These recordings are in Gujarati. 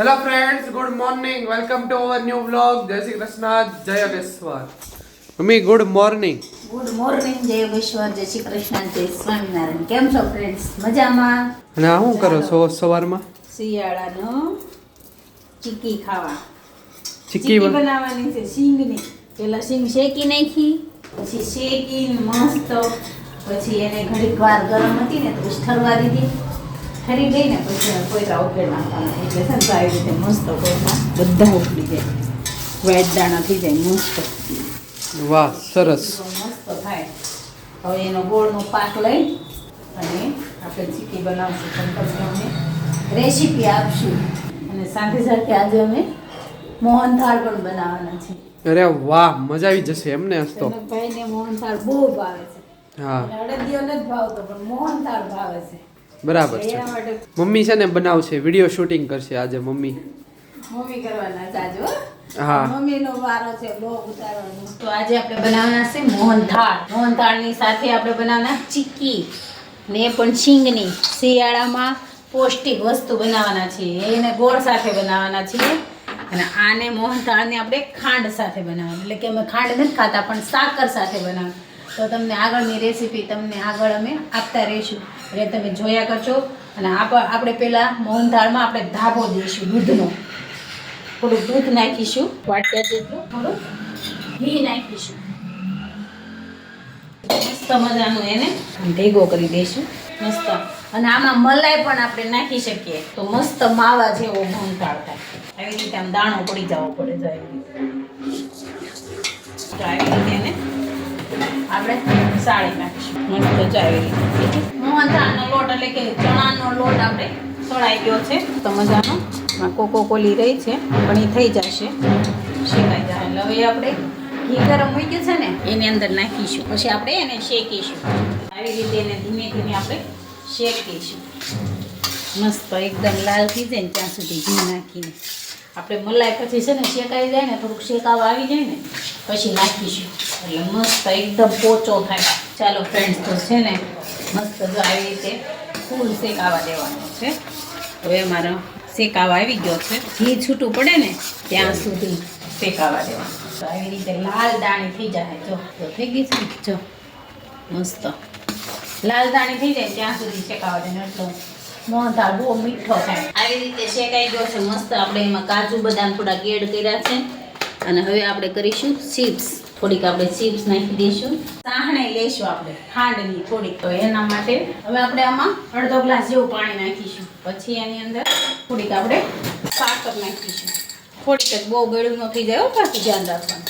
Hello friends good morning welcome to our new vlog જય શ્રી કૃષ્ણ જય Yogeshwar mummy good morning good morning જય યોગેશ્વર જય શ્રી કૃષ્ણ જય સ્વામિનારાયણ કેમ છો ફ્રેન્ડ્સ મજામાં? અને શું કરો છો સવારમાં? શિયાળાનો ચીકી ખાવા. ચીકી ચીકી બન- બનાવવાની છે સિંગની પેલા સિંગ શેકી નાખી પછી શેકી મસ્ત પછી એને ઘડીક વાર ગરમ હતી ને તો ઠરવા દીધી. ઠરી ગઈ ને પછી એને કોઈરા ઉકેળ નાખવાના એટલે છે. ને તો આવી રીતે મસ્ત કોઈરા બધા ઉકળી જાય. વ્હાઈટ દાણા થઈ જાય મસ્ત. વાહ સરસ. મસ્ત થાય. હવે એનો ગોળનો પાક લઈ અને આપણે ચીકી બનાવશું. પણ તમને અમે રેસીપી આપશું. અને સાથે સાથે આજે અમે મોહનથાળ પણ બનાવવાના છે. અરે વાહ મજા આવી જશે એમને હસ તો. ભાઈને મોહનથાળ બહુ ભાવે છે. હા. અડદિયો નથી ભાવતો પણ મોહનથાળ ભાવે છે. બરાબર છે. મમ્મી છે ને બનાવશે વીડિયો શૂટિંગ કરશે આજે મમ્મી. મમ્મી કરવાના સાજો હો. મમ્મીનો વારો છે બહુ ઉતારવાનો. તો આજે આપણે બનાવવાના છે મોહનથાળ. મોહનથાળની સાથે આપણે બનાવવાના ચીક્કી ને પણ શીંગની શિયાળામાં પૌષ્ટિક વસ્તુ બનાવવાના છીએ. એને ગોળ સાથે બનાવવાના છીએ. અને આને મોહનથાળને આપણે ખાંડ સાથે બનાવવાનું. એટલે કે અમે ખાંડ નથી ખાતા પણ સાકર સાથે બનાવવાનું. તો તમને આગળની રેસીપી તમને આગળ અમે આપતા રહીશું. એટલે તમે જોયા કરજો. અને આપ આપણે પહેલાં મોહનથાળમાં આપણે ધાબો દઈશું, દૂધનો. થોડું દૂધ નાખીશું. વાટકા જેટલું થોડું ઘી નાખીશું. મસ્ત મજાનું એને ભેગો કરી દઈશું. મસ્ત. અને આમાં મલાઈ પણ આપણે નાખી શકીએ. તો મસ્ત માવા જેવો મોહનથાળ થાય. આવી રીતે આમ દાણો પડી જવો પડે જો આવી રીતે. આવી રીતે એને આપણે સાળી નાખીશું. મસ્ત રીતે મોહનથાળનો લોટ એટલે કે ચણાનો લોટ આપણે સળાઈ ગયો છે. તો મજાનો? કોકો કોલી રહી છે, પણ એ થઈ જશે. શેકાઈ જાય. એટલે હવે આપણે ઘી ગરમ મૂક્યું છે ને, એની અંદર નાખીશું. પછી આપણે એને શેકીશું. આવી રીતે એને ધીમે ધીમે આપણે શેકીશું. મસ્ત એકદમ લાલ થઈ જાય ને ત્યાં સુધી ઘી નાખીને. આપણે મલાઈ પછી છે ને શેકાઈ જાય ને, થોડુંક શેકાવા આવી જાય ને, પછી નાખીશું. એટલે મસ્ત એકદમ પોચો થાય. ચાલો ફ્રેન્ડ્સ તો છે ને મસ્ત જો આવી રીતે ફૂલ શેકાવા દેવાનો છે. હવે મારો શેકાવા આવી ગયો છે. ઘી છૂટું પડે ને, ત્યાં સુધી શેકાવા દેવાનું. તો આવી રીતે લાલ દાણી થઈ જાય. જો તો થઈ ગઈ છે જો, મસ્ત. લાલ દાણી થઈ જાય ત્યાં સુધી શેકાવા દેવાનું. એટલો બહુ મીઠો થાય આવી રીતે શેકાઈ ગયો છે મસ્ત. આપણે એમાં કાજુ બદામ થોડા એડ કર્યા છે. અને હવે આપણે કરીશું ચિપ્સ. થોડીક આપણે ચિપ્સ નાખી દઈશું. સાહણે લઈશું આપણે ખાંડની થોડીક. તો એના માટે હવે આપણે આમાં અડધો ગ્લાસ જેવું પાણી નાખીશું. પછી એની અંદર થોડીક આપણે સાકર નાખીશું. થોડીક જ બહુ ગળું ન થઈ જાય પાછું ધ્યાન રાખવાનું.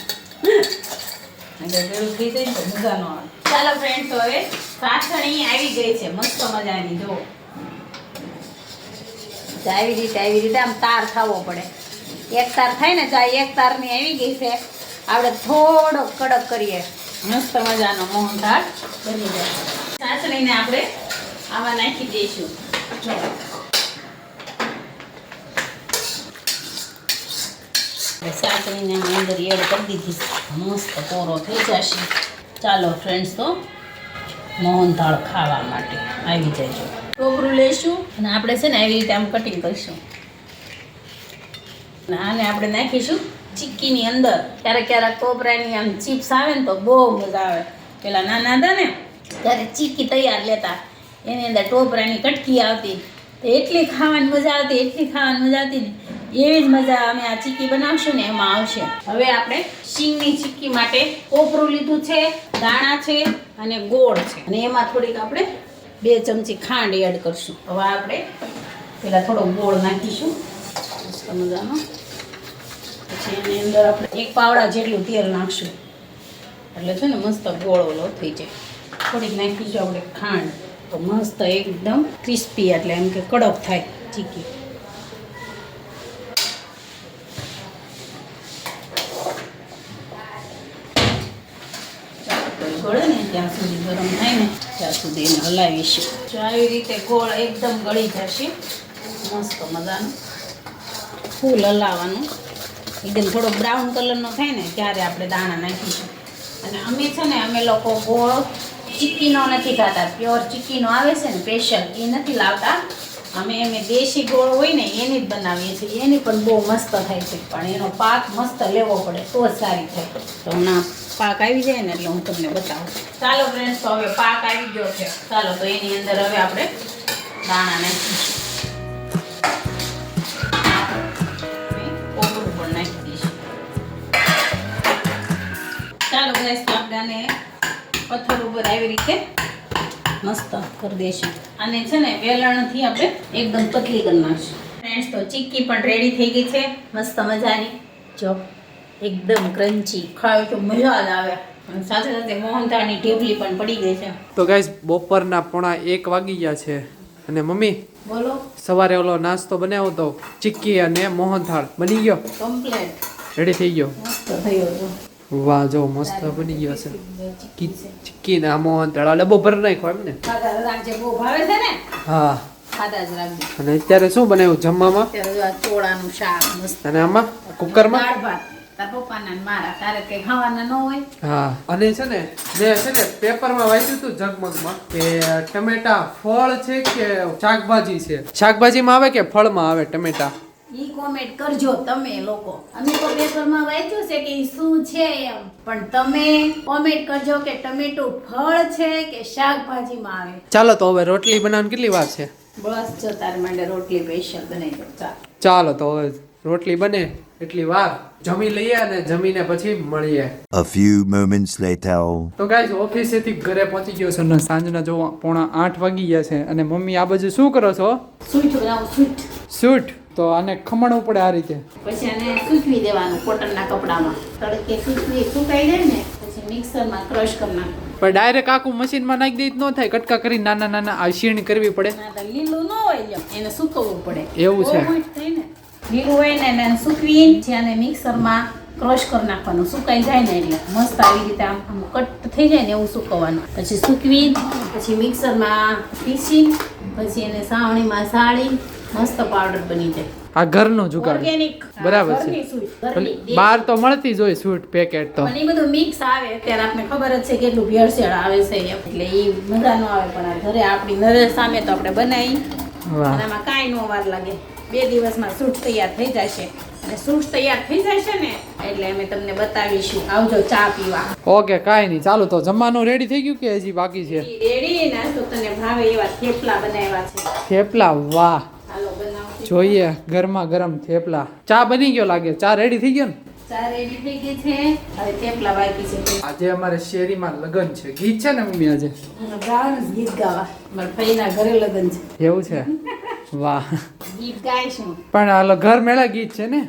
ગળું થઈ જાય તો મજા ન આવે. ચાલો ફ્રેન્ડ તો હવે સાસણી આવી ગઈ છે. મસ્ત મજાની જો તો આવી રીતે આવી રીતે આમ તાર થવો પડે. એક તાર થાય ને તો આ એક તારની આવી ગઈ છે. આપણે થોડો કડક કરીએ. મસ્ત મજાનો મોહનથાળ બની જાય. સાસણીને આપણે આમાં નાખી દઈશું. હવે અંદર એડ કરી દીધી. મસ્ત કોરો થઈ જશે. ચાલો ફ્રેન્ડ્સ તો, મોહનથાળ ખાવા માટે. આવી જજો ટોપરું લઈશું અને આપણે છે ને આવી રીતે આમ કટિંગ કરીશું. અને આને આપણે નાખીશું ચીક્કીની અંદર. ક્યારેક ક્યારેક ટોપરાની આમ ચિપ્સ આવે ને તો બહુ મજા આવે. પેલા નાના હતા ને, ત્યારે ચીક્કી તૈયાર લેતા. એની અંદર ટોપરાની કટકી આવતી. તો એટલી ખાવાની મજા આવતી, એટલી ખાવાની મજા આવતી ને, એવી જ મજા અમે આ ચીક્કી બનાવશું ને એમાં આવશે. હવે આપણે શીંગની ચીક્કી માટે કોપરું લીધું છે દાણા છે અને ગોળ છે. અને એમાં થોડીક આપણે બે ચમચી ખાંડ એડ કરશું. હવે આપણે પેલા થોડો ગોળ નાખીશું. મસ્ત મજાનો. પછી એની અંદર આપણે એક પાવડા જેટલું તેલ નાખશું. એટલે છે ને મસ્ત ગોળ ઓલો થઈ જાય. થોડીક નાખીશું આપણે ખાંડ. તો મસ્ત એકદમ ક્રિસ્પી એટલે એમ કે કડક થાય ચીકી ગળે ને ત્યાં સુધી ગરમ થાય ને, ત્યાં સુધી એને હલાવીશું. જો આવી રીતે ગોળ એકદમ ગળી જશે, મસ્ત મજાનું. ફૂલ હલાવવાનું. એકદમ થોડો બ્રાઉન કલરનો થાય ને, ત્યારે આપણે દાણા નાખીશું. અને અમે છે ને, અમે લોકો ગોળ ચીકીનો નથી ખાતા. પ્યોર ચીકીનો આવે છે ને સ્પેશિયલ એ નથી લાવતા. અમે અમે દેશી ગોળ હોય ને એની જ બનાવીએ છીએ. એની પણ બહુ મસ્ત થાય છે. પણ એનો પાક મસ્ત લેવો પડે તો જ સારી થાય. તો હમણાં પાક આવી જાય ને એટલે હું તમને બતાવું. ચાલો ફ્રેન્ડ્સ તો હવે પાક આવી ગયો છે. ચાલો, તો એની અંદર હવે આપણે દાણા નાખીશું. ચાલો ગેસ તો આપણે પથ્થર ઉપર આવી રીતે મસ્ત કરી દઈશું અને છે ને વેલણથી આપણે એકદમ પતલી કરી નાખશું. ફ્રેન્ડ્સ તો ચીક્કી પણ રેડી થઈ ગઈ છે. મસ્ત મજાની. જો એકદમ ક્રન્ચી ખાવ તો મજા જ આવે. સાથે સાથે મોહનથાળની ઢેબલી પણ પડી ગઈ છે. તો ગાઈસ બપોરના પોણા એક વાગી ગયા છે. અને મમ્મી બોલો. સવારે ઓલો નાસ્તો બનાવ્યો તો ચીક્કી અને મોહનથાળ. બની ગયો? કમ્પ્લીટ રેડી થઈ ગયો? મસ્ત થઈ જો વાહ જો મસ્ત બની ગયો છે. ચીકી ના મોહન આ ડબ્બો ભર નાખો એમ ને? હા. અને અત્યારે શું બનાવ્યું જમવામાં? ચોળાનું શાક મસ્ત. અને આમાં? કુકરમાં? દાળ ભાત. હા. અને છે ને મેં છે ને પેપરમાં વાંચ્યું હતું જગમગમાં કે ટમેટા ફળ છે કે શાકભાજી છે? શાકભાજીમાં આવે કે ફળમાં આવે ટમેટા? ઈ કોમેન્ટ કરજો તમે લોકો. અમે તો પેપરમાં વાંચ્યું છે કે શું છે એમ. પણ તમે કોમેન્ટ કરજો કે ટમેટું ફળ છે કે શાકભાજીમાં આવે. ચાલો તો હવે રોટલી બનાવવાની કેટલી વાર છે? બસ જો તાર માટે રોટલી સ્પેશિયલ બનાવી દો ચાલ. ચાલો તો હવે રોટલી બને એટલી વાર. જમી લઈએ અને જમીને પછી મળીએ. A few moments later. તો ગાઈઝ ઓફિસેથી ઘરે પહોંચી ગયો છે અને સાંજના જો પોણા આઠ વાગી ગયા છે. અને મમ્મી આ બાજુ શું કરો છો? સ્વીટ બનાવું સ્વીટ શૂટ તો આને ખમણવું પડે આ રીતે. પછી આને સૂકવી દેવાનું કોટનના કપડામાં. તડકે સૂકવી સુકાઈ જાય ને પછી મિક્સરમાં ક્રશ કરી નાખવાનું. પણ ડાયરેક્ટ આખું મશીનમાં નાખી દઈ ન થાય. કટકા કરી નાના નાના આ શીણ કરવી પડે. ના લીલું ન હોય એને સૂકવવું પડે. એવું છે. લીલું હોય ને એને સૂકવી જ્યાં મિક્સરમાં ક્રશ કરી નાખવાનું. સુકાઈ જાય ને એટલે. મસ્ત આવી રીતે આમ આમ કટ થઈ જાય ને એવું સુકવવાનું. પછી સૂકવી પછી મિક્સરમાં પીસી પછી એને સાવણીમાં સાળી મસ્ત પાવડર બની જાય. આ ઘરનો જુગાડ. ઓર્ગેનિક બરાબર છે. બહાર તો મળતી જ હોય સ્વીટ પેકેટ તો. પણ બધું મિક્સ આવે ત્યારે આપને ખબર જ છે કેટલું ભેળસેળ આવે છે એટલે એ મજા ન આવે પણ આ ઘરે આપણી નજર સામે તો આપણે બનાવી. અને આમાં કાંઈ નો વાર લાગે. બે દિવસમાં સૂટ તૈયાર થઈ જશે. અને સૂટ તૈયાર થઈ જશે ને એટલે અમે તમને બતાવીશું. આવજો ચા પીવા. ઓકે કાંઈ નહીં. ચાલો તો જમવાનું રેડી થઈ ગયું કે હજી બાકી છે? રેડી નાસ્તો તને ભાવે એવા થેપલા બનાવ્યા છે. થેપલા? વાહ. જોઈએ ગરમા ગરમ થેપલા. ચા બની ગયો લાગે ચા રેડી થઈ ગયો ને? ચા રેડી થઈ ગઈ છે. હવે થેપલા બાકી છે. આજે અમારે શેરીમાં લગ્ન છે. ગીત છે ને મમ્મી આજે? ગાવાનું ગીત ગાવા. મારા ભાઈના ઘરે લગન છે. એવું છે? વાહ. ગીત ગાઈશું પણ હાલો ઘર મેળા ગીત છે ને?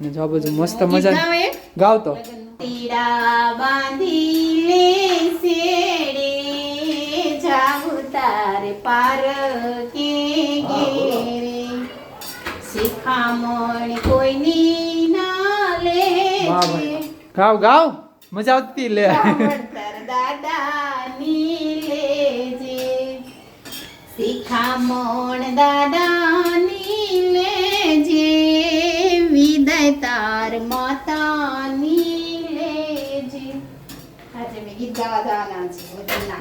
ને જો બધું મસ્ત મજા ગાવતો. તીરા બાંધી લે શેરે જાવું તારે પાર શિખામણ કોઈની ના લે ગાવ ગાવ. મજા આવતી લે. દાદાની લેજે શિખામણ દાદાની લેજે વિદાય તાર માતાની લેજે આજે મેં ગીત ગાવા જવાના છે.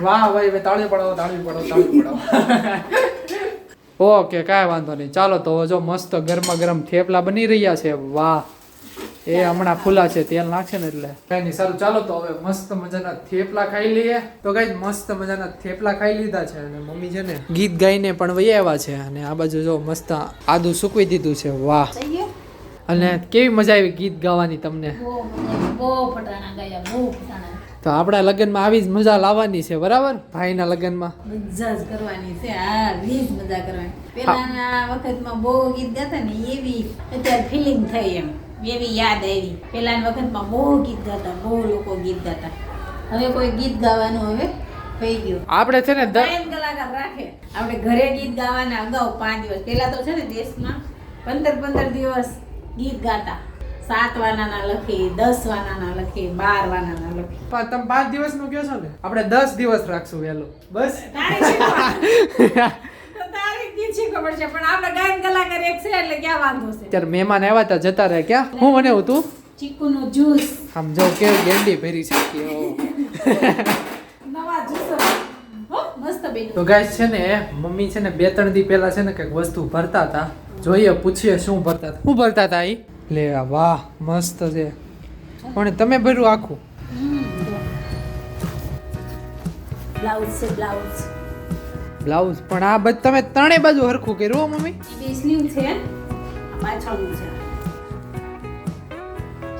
વાહ ભાઈ તાળી પડો તાળી પડો તાળી પડાવો. ઓકે કાંઈ વાંધો નહીં. ચાલો તો જો મસ્ત ગરમા ગરમ થેપલા બની રહ્યા છે. વાહ. એ હમણાં ખુલ્લા છે તેલ નાખશે ને એટલે. કઈ નહીં સારું. ચાલો તો હવે મસ્ત મજાના થેપલા ખાઈ લઈએ. તો કઈ મસ્ત મજાના થેપલા ખાઈ લીધા છે અને મમ્મી છે ને ગીત ગાઈને પણ વહી આવ્યા છે અને આ બાજુ જો મસ્ત આદુ સૂકવી દીધું છે. વાહ. અને કેવી મજા આવી ગીત ગાવાની તમને? બહુ ફટાણા ગાયા બહુ ફટાણા. તો આપણા લગ્નમાં આવી જ મજા લાવવાની છે બરાબર? ભાઈના લગ્નમાં. મજા જ કરવાની છે હા વીજ મજા કરવાની. પેલાના વખતમાં બહુ ગીત ગાતા ને એવી અત્યારે ફિલિંગ થઈ એમ. એવી યાદ આવી. પેલાના વખતમાં બહુ ગીત ગાતા બહુ લોકો ગીત ગાતા. હવે કોઈ ગીત ગાવાનું હવે થઈ ગયું. આપણે છે ને ગાયન કલાકાર રાખે. આપણે ઘરે ગીત ગાવાના અગાઉ પાંચ દિવસ. પહેલા તો છે ને દેશમાં પંદર પંદર દિવસ ગીત ગાતા. સાત વાનાના લખી દસ વાનાના લખી બાર વાનાના લખી. પણ તમે પાંચ દિવસનું કહો છો ને આપણે દસ દિવસ રાખશું વહેલું. બસ. મહેમાન આવ્યા હતા જતા રહ્યા. ક્યાં? હું મને તું? ચીકુનો જ્યુસ. સમજો કે ગેંડી ભરી છે. નવા જ્યુસ તો છે ને મમ્મી છે ને બે ત્રણ દી પહેલા છે ને કંઈક વસ્તુ ભરતા હતા. જોઈએ પૂછીએ શું ભરતા હતા. શું ભરતા હતા ઈ? લે વાહ મસ્ત છે. પણ તમે ભર્યું આખું? બ્લાઉઝ છે બ્લાઉઝ. બ્લાઉઝ પણ આ બધ તમે ત્રણેય બાજુ હરખું કર્યું હો મમ્મી? બે સ્લીવ છે. પાછળનું છે.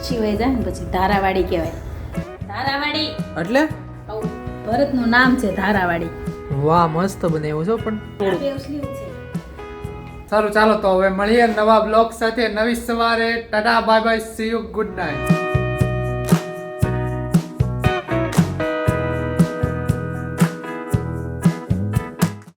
સિવાય જાય ને પછી ધારાવાડી કહેવાય. ધારાવાડી. એટલે? ભરતનું નામ છે ધારાવાડી. વાહ મસ્ત બનાવ્યું છો પણ. સ્લીવ સારું, ચાલો તો હવે મળીએ નવા બ્લોગ સાથે. નવી સવારે. Tata bye bye see you good night